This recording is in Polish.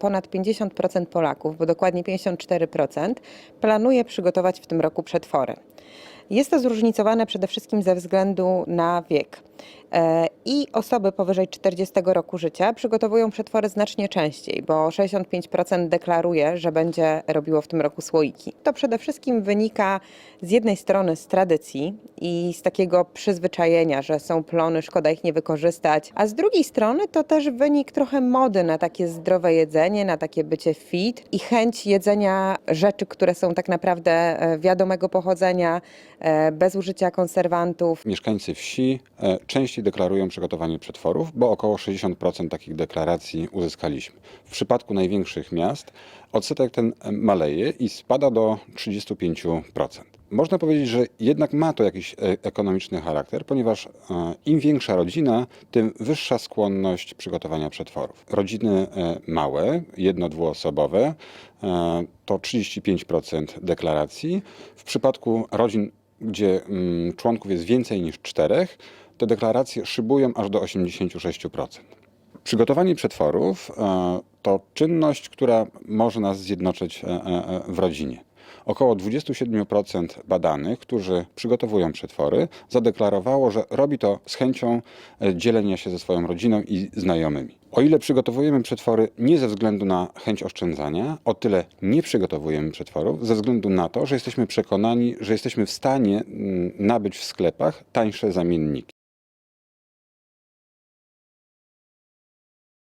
ponad 50% Polaków, bo dokładnie 54%, planuje przygotować w tym roku przetwory. Jest to zróżnicowane przede wszystkim ze względu na wiek. E, I osoby powyżej 40 roku życia przygotowują przetwory znacznie częściej, bo 65% deklaruje, że będzie robiło w tym roku słoiki. To przede wszystkim wynika z jednej strony z tradycji i z takiego przyzwyczajenia, że są plony, szkoda ich nie wykorzystać, a z drugiej strony to też wynik trochę mody na takie zdrowe jedzenie, na takie bycie fit i chęć jedzenia rzeczy, które są tak naprawdę e, wiadomego pochodzenia, bez użycia konserwantów. Mieszkańcy wsi e, częściej deklarują przygotowanie przetworów, bo około 60% takich deklaracji uzyskaliśmy. W przypadku największych miast odsetek ten e, maleje i spada do 35%. Można powiedzieć, że jednak ma to jakiś e, ekonomiczny charakter, ponieważ e, im większa rodzina, tym wyższa skłonność przygotowania przetworów. Rodziny e, małe, jedno-dwuosobowe, e, to 35% deklaracji. W przypadku rodzin gdzie mm, członków jest więcej niż czterech, te deklaracje szybują aż do 86%. Przygotowanie przetworów e, to czynność, która może nas zjednoczyć e, e, w rodzinie. Około 27% badanych, którzy przygotowują przetwory, zadeklarowało, że robi to z chęcią dzielenia się ze swoją rodziną i znajomymi. O ile przygotowujemy przetwory nie ze względu na chęć oszczędzania, o tyle nie przygotowujemy przetworów ze względu na to, że jesteśmy przekonani, że jesteśmy w stanie mm, nabyć w sklepach tańsze zamienniki.